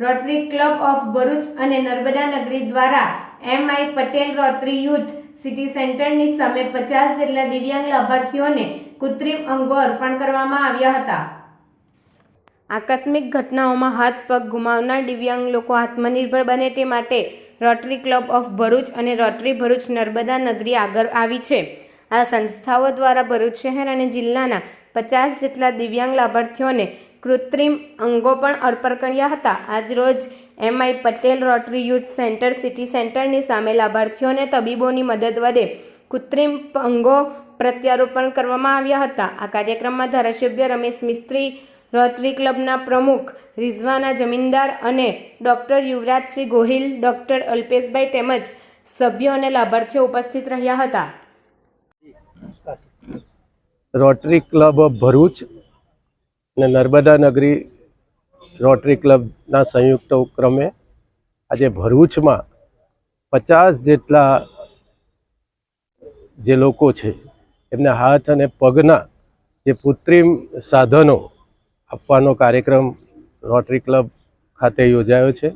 Rotary club of Bharuch અને નર્મદા નગરી દ્વારા M I Patel Rotary youth city સેન્ટરની સામે પચાસ જેટલા દિવ્યાંગ લાભાર્થીઓને કૃત્રિમ અંગો અર્પણ કરવામાં આવ્યા હતા. આકસ્મિક ઘટનાઓમાં હાથ પગ ગુમાવનાર દિવ્યાંગ લોકો આત્મનિર્ભર બને તે માટે રોટરી ક્લબ ઓફ ભરૂચ અને રોટરી ભરૂચ નર્મદા નગરી આગળ આવી છે. આ સંસ્થાઓ દ્વારા ભરૂચ શહેર અને જિલ્લાના પચાસ જેટલા દિવ્યાંગ લાભાર્થીઓને કૃત્રિમ અંગો પણ અર્પણ કર્યા હતા. આજરોજ MI Patel Rotary youth centre, city સેન્ટરની સામે લાભાર્થીઓને તબીબોની મદદ વડે કૃત્રિમ અંગો પ્રત્યારોપણ કરવામાં આવ્યા હતા. આ કાર્યક્રમમાં ધારાસભ્ય રમેશ મિસ્ત્રી, રોટરી ક્લબના પ્રમુખ રિઝવાના જમીનદાર અને ડૉક્ટર યુવરાજસિંહ ગોહિલ, ડૉક્ટર અલ્પેશભાઈ તેમજ સભ્યો અને લાભાર્થીઓ ઉપસ્થિત રહ્યા હતા. રોટરી ક્લબ ઓફ ભરૂચ અને નર્મદા નગરી રોટરી ક્લબના સંયુક્ત ઉપક્રમે આજે ભરૂચમાં પચાસ જેટલા જે લોકો છે, એમને હાથ અને પગના જે કૃત્રિમ સાધનો આપવાનો કાર્યક્રમ રોટરી ક્લબ ખાતે યોજાયો છે.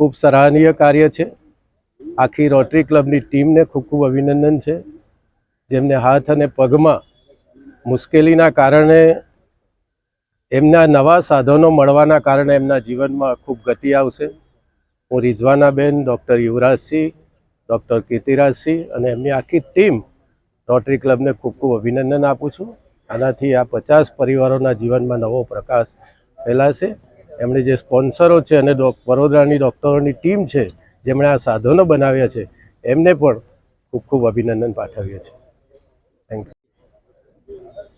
ખૂબ સરાહનીય કાર્ય છે. આખી રોટરી ક્લબની ટીમને ખૂબ ખૂબ અભિનંદન છે. જેમને હાથ અને પગમાં મુશ્કેલીના કારણે એમના નવા સાધનો મળવાના કારણે એમના જીવનમાં ખૂબ ગતિ આવશે. હું રિઝવાનાબેન, ડૉક્ટર યુવરાજસિંહ, ડૉક્ટર કીર્તિરાજસિંહ અને એમની આખી ટીમ રોટરી ક્લબને ખૂબ ખૂબ અભિનંદન આપું છું. આનાથી આ પચાસ પરિવારોના જીવનમાં નવો પ્રકાશ ફેલાશે. એમણે જે સ્પોન્સરો છે અને વડોદરાની ડૉક્ટરોની ટીમ છે, જેમણે આ સાધનો બનાવ્યા છે, એમને પણ ખૂબ ખૂબ અભિનંદન પાઠવીએ છીએ.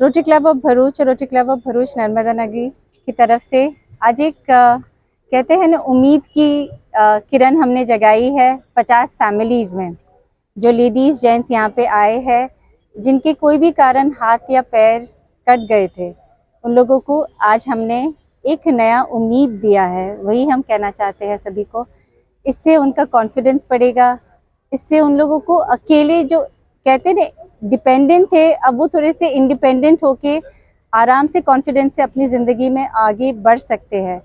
रोटरी क्लब ऑफ़ भरूच और Rotary club of Bharuch Narmada Nagari की तरफ़ से आज एक कहते हैं ना, उम्मीद की किरण हमने जगाई है पचास फैमिलीज़ में। जो लेडीज़ जेंट्स यहाँ पे आए हैं, जिनके कोई भी कारण हाथ या पैर कट गए थे, उन लोगों को आज हमने एक नया उम्मीद दिया है। वही हम कहना चाहते हैं सभी को। इससे उनका कॉन्फिडेंस बढ़ेगा। इससे उन लोगों को अकेले जो, कहते हैं डिपेंडेंट थे, अब वो थोड़े से इंडिपेंडेंट होके आराम से कॉन्फिडेंस से अपनी ज़िंदगी में आगे बढ़ सकते हैं।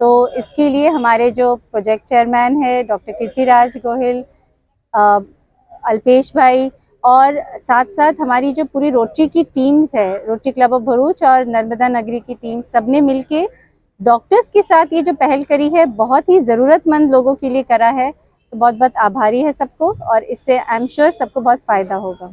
तो इसके लिए हमारे जो प्रोजेक्ट चेयरमैन है डॉक्टर कीर्तिराज गोहिल अल्पेश भाई और साथ साथ हमारी जो पूरी रोटरी की टीम्स है रोटरी क्लब ऑफ़ भरूच और नर्मदा नगरी की टीम सबने मिलके डॉक्टर्स के साथ ये जो पहल करी है, बहुत ही ज़रूरतमंद लोगों के लिए करा है। तो बहुत बहुत आभारी है सबको और इससे आई एम श्योर सबको बहुत फ़ायदा होगा।